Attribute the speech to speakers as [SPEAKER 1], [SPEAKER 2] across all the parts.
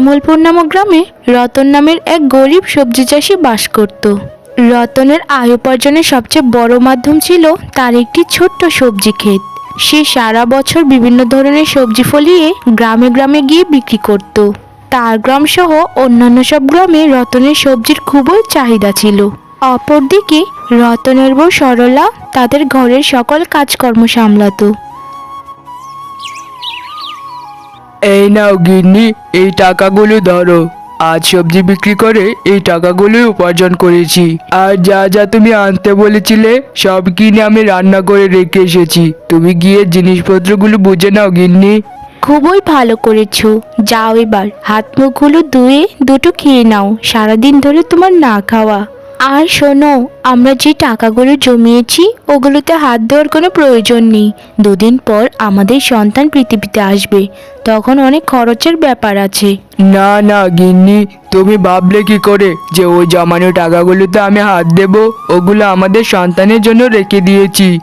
[SPEAKER 1] শিমলপুর নামক গ্রামে রতন নামের এক গরিব সবজি চাষি বাস করত। রতনের আয় উপার্জনের সবচেয়ে বড় মাধ্যম ছিল তার একটি ছোট্ট সবজি ক্ষেত। সে সারা বছর বিভিন্ন ধরনের সবজি ফলিয়ে গ্রামে গ্রামে গিয়ে বিক্রি করত। তার গ্রাম সহ অন্যান্য সব গ্রামে রতনের সবজির খুবই চাহিদা ছিল। অপরদিকে রতনের বউ সরলা তাদের ঘরের সকল কাজকর্ম সামলাতো।
[SPEAKER 2] এই নাও গিন্নি, এই টাকাগুলো ধরো। আজ সবজি বিক্রি করে এই টাকাগুলোই উপার্জন করেছি। আর যা যা তুমি আনতে বলেছিলে, সব কিনে আমি রান্না করে রেখে এসেছি। তুমি গিয়ে জিনিসপত্রগুলো বুঝে নাও গিন্নি।
[SPEAKER 1] খুবই ভালো করেছ। যাও এবার, হাত মুখগুলো ধুয়ে দুটো খেয়ে নাও। সারাদিন ধরে তোমার না খাওয়া। আর শোনো আমরা যে টাকাগুলো জমিয়েছি ওগুলোতে হাত দেওয়ার কোনো প্রয়োজন নেই। দুদিন পর আমাদের সন্তান পৃথিবীতে আসবে। তখন অনেক খরচের ব্যাপার আছে।
[SPEAKER 2] না না গিন্নি তুমি ভাবলে কি করে যে ওই জমানো টাকাগুলোতে আমি হাত দেব? ওগুলো আমাদের সন্তানের জন্য রেখে দিয়েছি।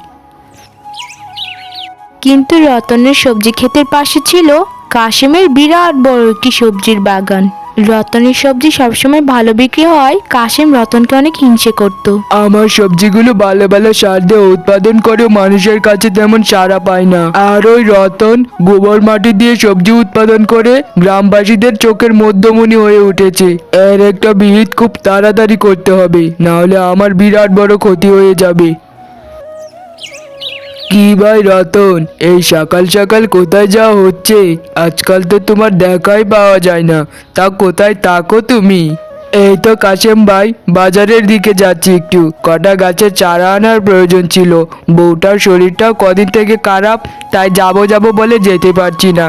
[SPEAKER 1] কিন্তু রতনের সবজি ক্ষেতের পাশে ছিল কাশিমের বিরাট বড় একটি সবজির বাগান। রতনের সবজি সবসময় ভালো বিক্রি হয়, কাশেম রতনকে অনেক হিংসে করত।
[SPEAKER 2] আমার সবজিগুলো ভালো ভালো সার দিয়ে উৎপাদন করে মানুষের কাছে তেমন সারা পায় না। আর ওই রতন গোবর মাটি দিয়ে সবজি উৎপাদন করে গ্রামবাসীদের চোখের মধ্যমণি হয়ে উঠেছে। এর একটা বিহিত খুব তাড়াতাড়ি করতে হবে না হলে আমার বিরাট বড় ক্ষতি হয়ে যাবে। কি ভাই রতন? এই সকাল সকাল কোথায় যাওয়া হচ্ছে? আজকাল তো তোমার দেখাই পাওয়া যায় না। তা কোথায় তাকো তুমি? এই তো কাশেম ভাই, বাজারের দিকে যাচ্ছি একটু। কটা গাছের চারা আনার প্রয়োজন ছিল। বউটার শরীরটাও কদিন থেকে খারাপ, তাই যাব যাব বলে যেতে পারছি না।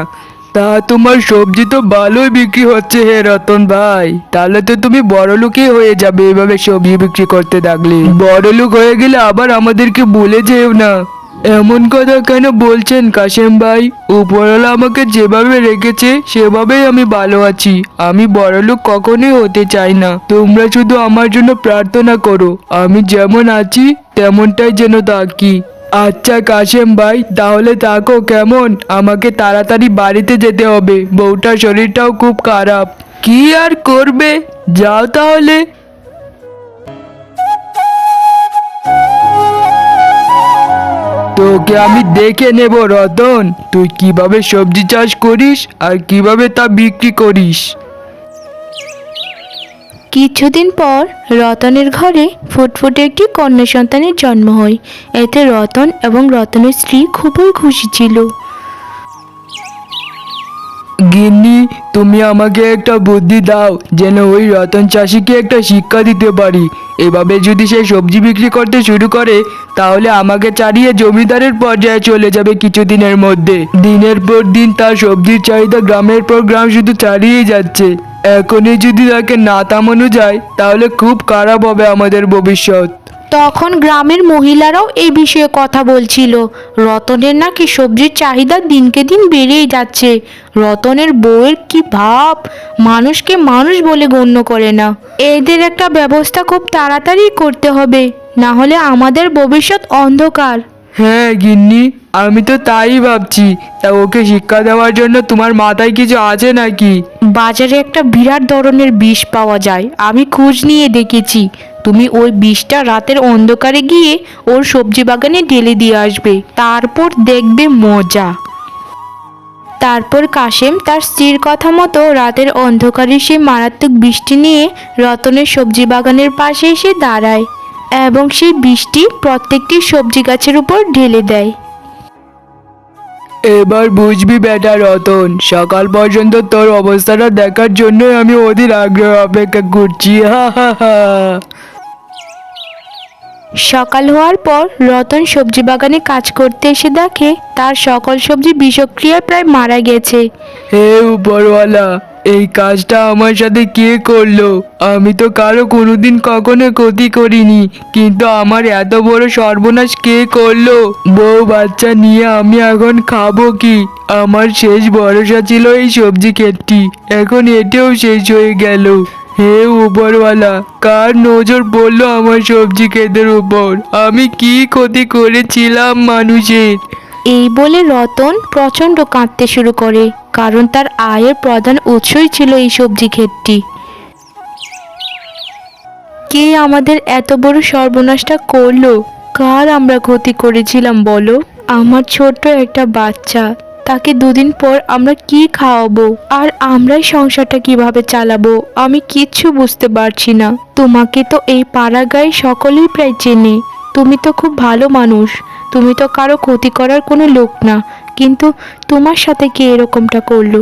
[SPEAKER 2] তা তোমার সবজি তো ভালোই বিক্রি হচ্ছে হে রতন ভাই। তাহলে তো তুমি বড়লোকই হয়ে যাবে এভাবে সবজি বিক্রি করতে থাকলে। বড়লোক হয়ে গেলে আবার আমাদেরকে বলে যেও না। এমন কথা কেন বলছেন কাশেম ভাই? উপরওয়ালা আমাকে যেভাবে রেখেছে, সেভাবেই আমি ভালো আছি। আমি বড়লোক কখনোই হতে চাই না। তোমরা শুধু আমার জন্য প্রার্থনা করো। আমি যেমন আছি, তেমনটাই যেন থাকি। আচ্ছা কাশেম ভাই, তাহলে থাকো কেমন? আমাকে তাড়াতাড়ি বাড়িতে যেতে হবে। বউটার শরীরটাও খুব খারাপ। কি আর করবে? যাও তাহলে। তোকে আমি দেখে নেব রতন। তুই কীভাবে সবজি চাষ করিস আর কীভাবে তা বিক্রি করিস?
[SPEAKER 1] কিছুদিন পর রতনের ঘরে ফুটফুটে একটি কন্যা সন্তানের জন্ম হয়। এতে রতন এবং রতনের স্ত্রী খুবই খুশি ছিল।
[SPEAKER 2] গিন্নি, তুমি আমাকে একটা বুদ্ধি দাও, যেন ওই রতন চাষিকে একটা শিক্ষা দিতে পারি। এভাবে যদি সে সবজি বিক্রি করতে শুরু করে, তাহলে আমাকে চারিয়ে জমিদারের পর্যায়ে চলে যাবে কিছুদিনের মধ্যে। দিনের পর দিন তার সবজির চাহিদা গ্রামের পর গ্রাম শুধু ছাড়িয়ে যাচ্ছে। এখনই যদি তাকে না থামানো যায়, তাহলে খুব খারাপ হবে আমাদের ভবিষ্যৎ।
[SPEAKER 1] তখন গ্রামের মহিলারাও এই বিষয়ে কথা বলছিল। রতনের নাকি সবজির চাহিদা দিনকে দিন বেড়েই যাচ্ছে। রতনের বউয়ের কি ভাব? মানুষকে মানুষ বলে গণ্য করে না। এদের একটা ব্যবস্থা খুব তাড়াতাড়ি করতে হবে না হলে আমাদের ভবিষ্যৎ অন্ধকার।
[SPEAKER 2] হ্যাঁ গিন্নি আমি তো তাই ভাবছি। তা ওকে শিক্ষা দেওয়ার জন্য তোমার মাথায় কিছু আছে নাকি?
[SPEAKER 1] বাজারে একটা বিরাট ধরনের বিষ পাওয়া যায় আমি খোঁজ নিয়ে দেখেছি। তুমি ওই বিষটা রাতের অন্ধকারে গিয়ে ওর সবজি বাগানে ঢেলে দিয়ে আসবে। তারপর দেখবে মজা। তারপর কাশেম তার স্ত্রীর কথা মতো রাতের অন্ধকারে সে মারাত্মক বৃষ্টি নিয়ে রতনের সবজি বাগানের পাশে এসে দাঁড়ায় এবং সেই বৃষ্টি প্রত্যেকটি সবজি গাছের উপর ঢেলে দেয়।
[SPEAKER 2] এবার বুঝবি বেটা রতন, সকাল পর্যন্ত তোর অবস্থাটা দেখার জন্যই আমি ওদের আগ্রহ অপেক্ষা করছি, হা হা হা।
[SPEAKER 1] সকাল হওয়ার পর রতন সবজি বাগানে কাজ করতে এসে দেখে তার সকল সবজি বিষক্রিয়ায় প্রায় মারা গেছে।
[SPEAKER 2] হে উপরওয়ালা, এই কাজটা আমার সাথে কে করল? আমি তো কারও কোনোদিন কখনো ক্ষতি করিনি, কিন্তু আমার এত বড় সর্বনাশ কে করল? বউ বাচ্চা নিয়ে আমি এখন খাব কি? আমার শেষ ভরসা ছিল এই সবজি ক্ষেতটি, এখন এটাও শেষ হয়ে গেল। হে উপরওয়ালা, কার নজর পড়ল আমার সবজি ক্ষেতের উপর? আমি কি ক্ষতি করেছিলাম মানুষের?
[SPEAKER 1] এই বলে রতন প্রচণ্ড কাঁদতে শুরু করে, কারণ তার আয়ের প্রধান উৎসই ছিল এই সবজি ক্ষেতটি। কে আমাদের এত বড় সর্বনাশটা করল? কার আমরা ক্ষতি করেছিলাম বলো? আমার ছোট্ট একটা বাচ্চা। তাকে দুদিন পর আমরা কি খাওয়াবো? আর আমরাই সংসারটা কীভাবে চালাবো? আমি কিচ্ছু বুঝতে পারছি না। তোমাকে তো এই পাড়া গায়ে সকলেই প্রায় চেনে। তুমি তো খুব ভালো মানুষ। তুমি তো কারও ক্ষতি করার কোনো লোক না। কিন্তু তোমার সাথে কে এরকমটা করল?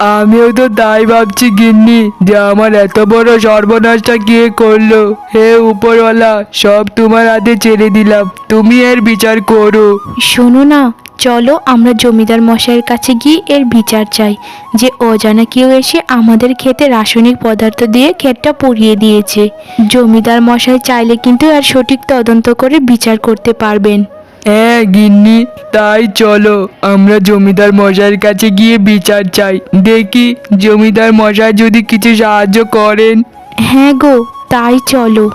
[SPEAKER 2] আমিও তো তাই ভাবছি গিন্নি যে আমার এত বড় সর্বনাশটা কে করল? হে উপরওয়ালা সব তোমার হাতে ছেড়ে দিলাম। তুমি এর বিচার করো।
[SPEAKER 1] শোনো না চলো আমরা জমিদার মশাইয়ের কাছে গিয়ে এর বিচার চাই যে অজানা কেউ এসে আমাদের ক্ষেতে রাসায়নিক পদার্থ দিয়ে ক্ষেতটা পুড়িয়ে দিয়েছে। জমিদার মশাই চাইলে কিন্তু আর সঠিক তদন্ত করে বিচার করতে পারবেন।
[SPEAKER 2] হ্যাঁ গিন্নি তাই চলো আমরা জমিদার মশাইয়ের কাছে গিয়ে বিচার চাই। দেখি জমিদার মশাই যদি কিছু সাহায্য করেন।
[SPEAKER 1] হ্যাঁ গো তাই চলো।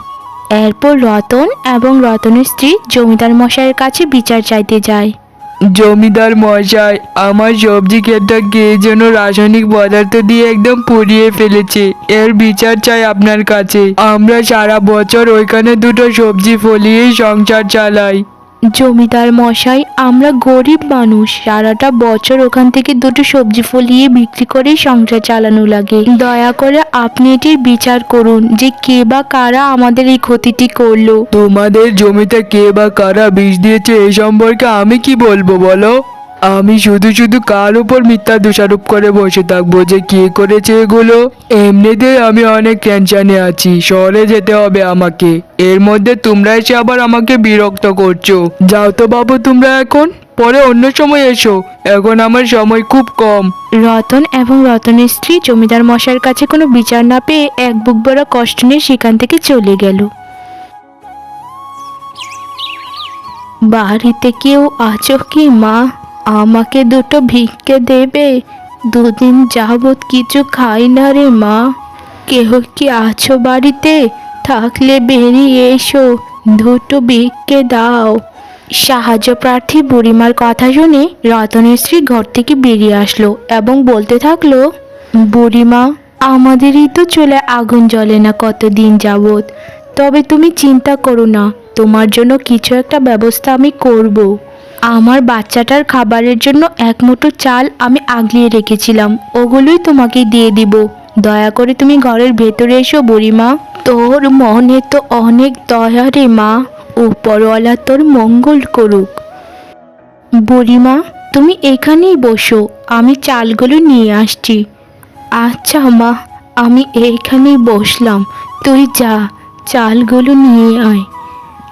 [SPEAKER 1] এরপর রতন এবং রতনের স্ত্রী জমিদার মশাইয়ের কাছে বিচার চাইতে যায়।
[SPEAKER 2] জমিদার মশাই, আমার সবজি ক্ষেতটা কে যেন রাসায়নিক পদার্থ দিয়ে একদম পুড়িয়ে ফেলেছে। এর বিচার চাই আপনার কাছে। আমরা সারা বছর ওইখানে দুটো সবজি ফলিয়েই সংসার চালাই।
[SPEAKER 1] জমিদার মশাই, আমরা গরিব মানুষ। সারাটা বছর ওখান থেকে দুটো সবজি ফলিয়ে বিক্রি করে সংসার চালানো লাগে। দয়া করে আপনি এটি বিচার করুন যে কে বা কারা আমাদের এই ক্ষতিটি করল।
[SPEAKER 2] তোমাদের জমিতে কে বা কারা বিষ দিয়েছে এ সম্পর্কে আমি কি বলব বলো? আমি শুধু শুধু কার উপর মিথ্যা দোষারোপ করে বসে থাকব যে কে করেছে এগুলো? এমনিতেই আমি অনেক টেনশনে আছি, শহরে যেতে হবে আমাকে। এর মধ্যে তোমরা এসে আবার আমাকে বিরক্ত করছ। যাও তো বাবু তোমরা এখন, পরে অন্য সময় এসো। এখন আমার সময় খুব কম।
[SPEAKER 1] রতন এবং রতনের স্ত্রী জমিদার মশাইয়ের কাছে কোনো বিচার না পেয়ে এক বুক বড় কষ্ট নিয়ে সেখান থেকে চলে গেল। বাড়িতে কেউ আছো কি মা? আমাকে দুটো ভিক্ষে দেবে? দুদিন যাবৎ কিছু খাই না রে মা। কেহ কি আছো বাড়িতে? থাকলে বেরিয়ে এসো, দুটো ভিক্ষে দাও। সাহায্য প্রার্থী বুড়িমার কথা শুনে রতনের স্ত্রী ঘর থেকে বেরিয়ে আসলো এবং বলতে থাকল, বুড়িমা, আমাদেরই তো চলে আগুন জ্বলে না কতদিন যাবৎ। তবে তুমি চিন্তা করো না, তোমার জন্য কিছু একটা ব্যবস্থা আমি করব। আমার বাচ্চাটার খাবারের জন্য এক মুঠো চাল আমি আগলিয়ে রেখেছিলাম। ওগুলোই তোমাকে দিয়ে দিব। দয়া করে তুমি ঘরের ভেতরে এসো বুড়িমা। তোর মনে তো অনেক দয়া রে মা। উপরওয়ালা তোর মঙ্গল করুক। বুড়িমা, তুমি এখানেই বসো। আমি চালগুলো নিয়ে আসছি। আচ্ছা মা, আমি এইখানেই বসলাম। তুই যা, চালগুলো নিয়ে আয়।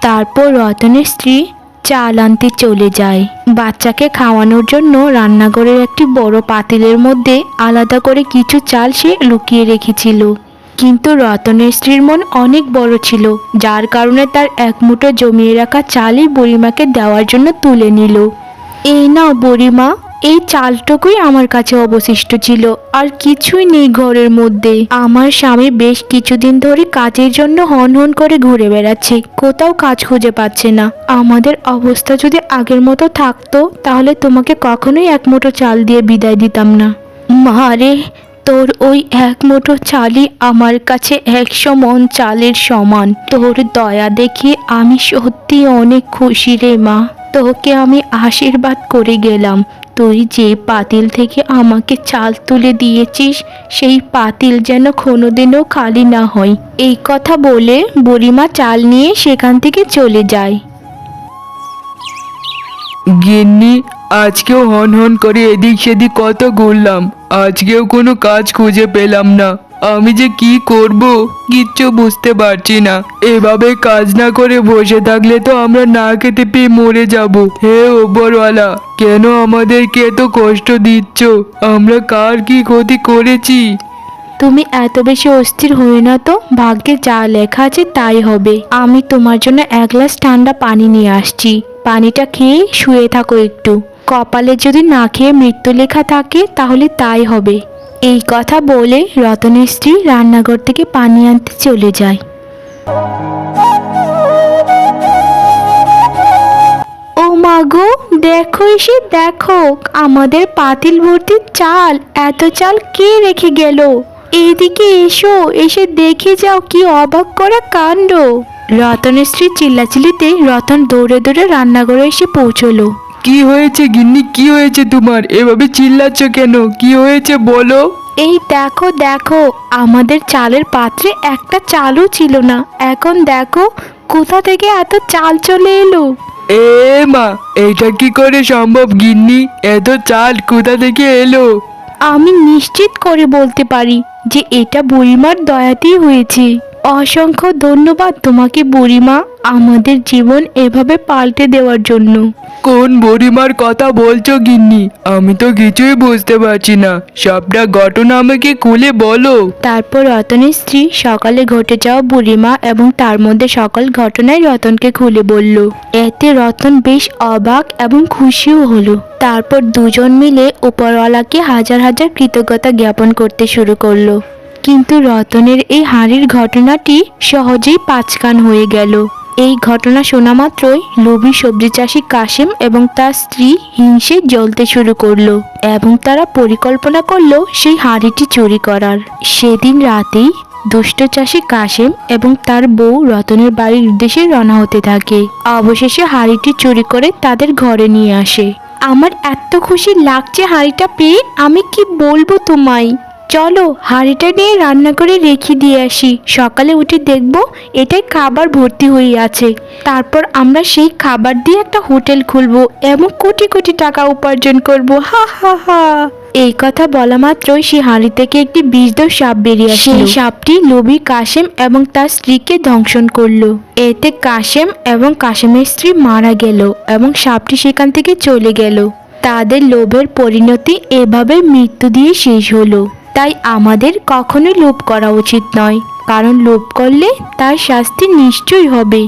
[SPEAKER 1] তারপর রতনের স্ত্রী চাল আনতে চলে যায়। বাচ্চাকে খাওয়ানোর জন্য রান্নাঘরের একটি বড় পাতিলের মধ্যে আলাদা করে কিছু চাল সে লুকিয়ে রেখেছিল। কিন্তু রতনের স্ত্রীর মন অনেক বড় ছিল, যার কারণে তার এক মুঠো জমিয়ে রাখা চালই বুড়িমাকে দেওয়ার জন্য তুলে নিল। এই নাও বুড়িমা এই চালটুকুই আমার কাছে অবশিষ্ট ছিল। আর কিছুই নেই ঘরের মধ্যে। আমার স্বামী বেশ কিছুদিন ধরে কাজের জন্য হন হন করে ঘুরে বেড়াচ্ছে। কোথাও কাজ খুঁজে পাচ্ছে না। আমাদের অবস্থা যদি আগের মতো থাকতো, তাহলে তোমাকে কখনোই এক মুঠো চাল দিয়ে বিদায় দিতাম না। মা রে, তোর ওই এক মুঠো চালই আমার কাছে একশো মন চালের সমান। তোর দয়া দেখে আমি সত্যি অনেক খুশি রে মা। তোকে আমি আশীর্বাদ করে গেলাম। তুই যে পাতিল থেকে আমাকে চাল তুলে দিয়েছিস, সেই পাতিল যেন কোনোদিনও খালি না হয়। এই কথা বলে বুড়িমা চাল নিয়ে সেখান থেকে চলে যায়।
[SPEAKER 2] গিন্নি, আজকেও হন হন করে এদিক সেদিক কত ঘুরলাম। আজকেও কোনো কাজ খুঁজে পেলাম না। আমি যে কি করব কিচ্ছু বুঝতে পারছি না। এভাবে কাজ না করে বসে থাকলে তো আমরা না খেতে পেয়ে মরে যাব। হে ওপরওয়ালা কেন আমাদেরকে এত কষ্ট দিচ্ছ? আমরা কার কি ক্ষতি করেছি?
[SPEAKER 1] তুমি এত বেশি অস্থির হয়ে না তো? ভাগ্যে যা লেখা আছে তাই হবে। আমি তোমার জন্য এক গ্লাস ঠান্ডা পানি নিয়ে আসছি। পানিটা খেয়ে শুয়ে থাকো একটু। কপালে যদি না খেয়ে মৃত্যু লেখা থাকে, তাহলে তাই হবে। এই কথা বলে রতনের স্ত্রী রান্নাঘর থেকে পানি আনতে চলে যায়। ও মা গো, দেখো এসে, দেখো, আমাদের পাতিল ভর্তি চাল, এত চাল কে রেখে গেল? এইদিকে এসো, এসে দেখে যাও কি অবাক করা কাণ্ড। রতনের স্ত্রী চিল্লাচিল্লিতে রতন দৌড়ে দৌড়ে রান্নাঘরে এসে পৌঁছলো।
[SPEAKER 2] কি হয়েছে গিন্নি? কি হয়েছে তোমার? এভাবে চিল্লাচ্ছ কেন? কি হয়েছে বলো।
[SPEAKER 1] এই দেখো দেখো আমাদের চালের পাত্রে একটা চালও ছিল না। এখন দেখো কোথা থেকে এত চাল চলে এলো?
[SPEAKER 2] এ মা এইটা কি করে সম্ভব গিন্নি? এত চাল কোথা থেকে এলো?
[SPEAKER 1] আমি নিশ্চিত করে বলতে পারি যে এটা বুড়িমার দয়াতেই হয়েছে। অসংখ্য ধন্যবাদ তোমাকে বুড়িমা আমাদের জীবন এভাবে পাল্টে দেওয়ার জন্য।
[SPEAKER 2] কোন বুড়িমার কথা বলছো গিন্নি? আমি তো কিছুই বুঝতে পারছি না। সবটা ঘটনা আমাকে খুলে বলো।
[SPEAKER 1] তারপর রতনের স্ত্রী সকালে ঘটে যাওয়া বুড়িমা এবং তার মধ্যে সকল ঘটনায় রতনকে খুলে বলল। এতে রতন বেশ অবাক এবং খুশিও হলো। তারপর দুজন মিলে উপরওয়ালাকে হাজার হাজার কৃতজ্ঞতা জ্ঞাপন করতে শুরু করল। কিন্তু রতনের এই হাঁড়ির ঘটনাটি সহজেই পাঁচকান হয়ে গেল। এই ঘটনা শোনা মাত্রই লোভী সবজি চাষি কাশেম এবং তার স্ত্রী হিংসে জ্বলতে শুরু করল এবং তারা পরিকল্পনা করল সেই হাঁড়িটি চুরি করার। সেদিন রাতেই দুষ্ট চাষি কাশেম এবং তার বউ রতনের বাড়ির উদ্দেশ্যে রওনা হতে থাকে। অবশেষে হাঁড়িটি চুরি করে তাদের ঘরে নিয়ে আসে। আমার এত খুশি লাগছে হাঁড়িটা পেয়ে, আমি কি বলব তোমায়? চলো হাঁড়িটা নিয়ে রান্না করে রেখে দিয়ে আসি। সকালে উঠে দেখব এটাই খাবার ভর্তি হয়ে আছে। তারপর আমরা সেই খাবার দিয়ে একটা হোটেল খুলবো এবং কোটি কোটি টাকা উপার্জন করব। হা হা হা। এই কথা বলা মাত্রই সে হাঁড়ি থেকে একটি বিষধর সাপ বেরিয়ে আসে সেই সাপটি লোভী কাশেম এবং তার স্ত্রীকে ধ্বংসন করল। এতে কাশেম এবং কাশেমের স্ত্রী মারা গেল এবং সাপটি সেখান থেকে চলে গেল। তাদের লোভের পরিণতি এভাবে মৃত্যু দিয়ে শেষ হলো। তাই আমাদের কখনো লোভ করা উচিত নয় কারণ লোভ করলে তার শাস্তি নিশ্চয়ই হবে।